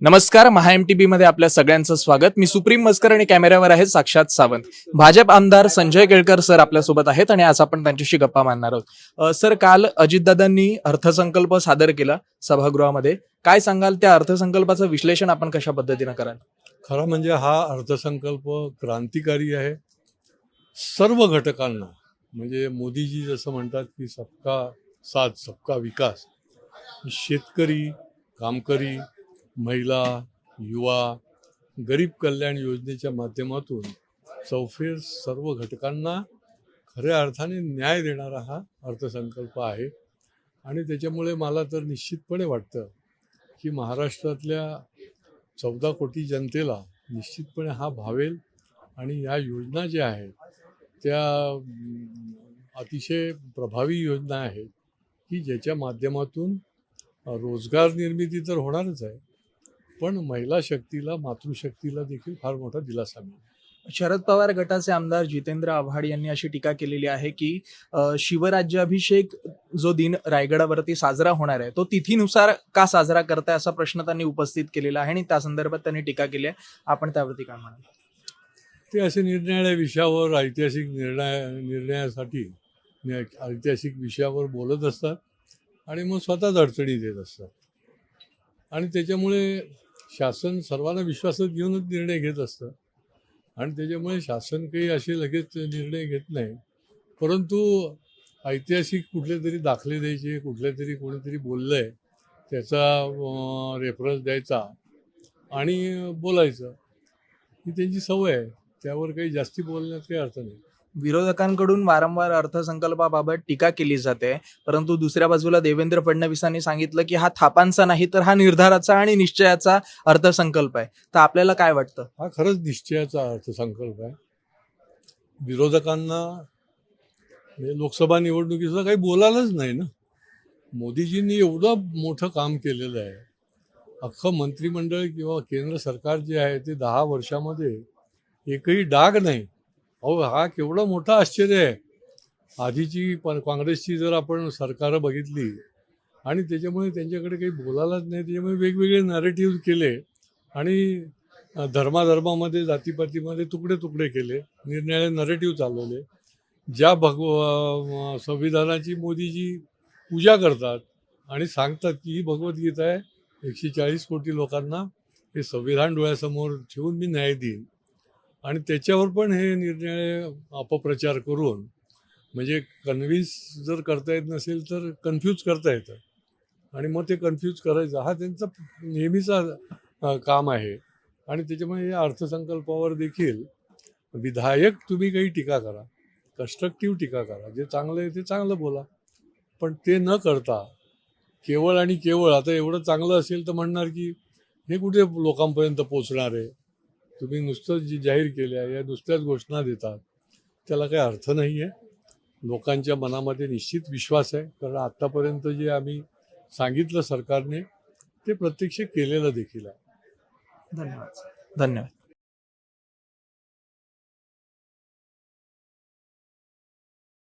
नमस्कार महा M T बी मध्ये आपल्या सगळ्यांचं स्वागत. मी सुप्रीम मस्कर आणि कॅमेऱ्यावर आहे साक्षात सावंत. भाजप आमदार संजय केळकर सर आपल्यासोबत आहेत आणि आज आपण त्यांच्याशी गप्पा मारणार आहोत. सर काल अजितदादांनी अर्थसंकल्प सादर केला सभागृहामध्ये. काय सांगाल त्या अर्थसंकल्पाचं विश्लेषण आपण कशा पद्धतीनं कराल? खरं म्हणजे हा अर्थसंकल्प क्रांतिकारी आहे. सर्व घटकांना म्हणजे मोदीजी जसं म्हणतात की सबका साथ सबका विकास. शेतकरी कामकरी महिला युवा गरीब कल्याण योजनेच्या माध्यमातून चौफेर सर्व घटकांना खऱ्या अर्थाने न्याय देणारा हा अर्थसंकल्प आहे. आणि त्याच्यामुळे मला तर निश्चितपणे वाटतं की महाराष्ट्रातल्या चौदा कोटी जनतेला निश्चितपणे हा भावेल. आणि या योजना ज्या आहेत त्या अतिशय प्रभावी योजना आहेत की ज्याच्या माध्यमातून रोजगार निर्मिती तर होणारच आहे पण महिला शक्तीला मातृशक्तीला देखील फार मोठा दिलासा मिळेल. शरद पवार गटाचे आमदार जितेंद्र आव्हाड यांनी अशी टीका केलेली आहे की शिवराज्याभिषेक जो दिन रायगडावरती साजरा होणार आहे तो तिथीनुसार का साजरा करताय असा प्रश्न त्यांनी उपस्थित केलेला आहे आणि त्या संदर्भात त्यांनी टीका केली आहे. आपण त्यावरती काय म्हणाल? ते असे निरनिराळ्या विषयावर ऐतिहासिक निर्णय निर्णयासाठी ऐतिहासिक विषयावर बोलत असतात आणि मग स्वतःच अडचणी देत असतात. आणि त्याच्यामुळे शासन सर्वांना विश्वासात घेऊनच निर्णय घेत असतं. आणि त्याच्यामुळे शासन काही असे लगेच निर्णय घेत नाही. परंतु ऐतिहासिक कुठले तरी दाखले द्यायचे कुठले तरी कोणीतरी बोललं आहे त्याचा रेफरन्स द्यायचा आणि बोलायचं. ही त्यांची सवय आहे. त्यावर काही जास्ती बोलण्यात काही अर्थ नाही. विरोधकांकडून वारंवार अर्थसंकल्पाबाबत टीका केली जाते. परंतु दुसऱ्या बाजूला देवेंद्र फडणवीसांनी सांगितलं की हा थापांचा नाही तर हा निर्धाराचा आणि निश्चयाचा अर्थसंकल्प आहे. तर आपल्याला काय वाटतं? हा खरंच निश्चयाचा अर्थसंकल्प आहे. विरोधकांना म्हणजे लोकसभा निवडणुकीचं काही बोलायलाच नाही ना. मोदीजींनी एवढं मोठं काम केलेलं आहे. अख्खं मंत्रिमंडळ किंवा केंद्र सरकार जे आहे ते दहा वर्षामध्ये एकही डाग नाही. अहो हा केवढा मोठा आश्चर्य आहे. आधीची पण काँग्रेसची जर आपण सरकारं बघितली आणि त्याच्यामुळे त्यांच्याकडे काही बोलायलाच नाही त्याच्यामुळे वेगवेगळे नॅरेटिव्ह केले आणि धर्माधर्मामध्ये जातीपातीमध्ये तुकडे तुकडे केले निरनिराळे नरेटिव्ह चालवले. ज्या भगव संविधानाची मोदीजी पूजा करतात आणि सांगतात की ही भगवद्गीता आहे एकशे चाळीस कोटी लोकांना हे संविधान डोळ्यासमोर ठेवून मी न्याय देईन. आणि त्याच्यावर पण हे निर्णय अपप्रचार करून म्हणजे कन्व्हिन्स जर करता येत नसेल तर कन्फ्यूज करता येतं. आणि मग ते कन्फ्यूज करायचं हा त्यांचा नेहमीचा काम आहे. आणि त्याच्यामुळे या अर्थसंकल्पावर देखील विधायक तुम्ही काही टीका करा कन्स्ट्रक्टिव्ह टीका करा जे चांगलं आहे ते चांगलं बोला. पण ते न करता केवळ आणि केवळ आता एवढं चांगलं असेल तर म्हणणार की हे कुठे लोकांपर्यंत पोचणार आहे? तुम्ही नुसतं जे जाहीर केल्या आहे या नुसत्याच घोषणा देतात त्याला काही अर्थ नाही आहे लोकांच्या मनामध्ये निश्चित विश्वास आहे. कारण आत्तापर्यंत जे आम्ही सांगितलं सरकारने ते प्रत्यक्ष केलेलं देखील आहे. धन्यवाद. धन्यवाद.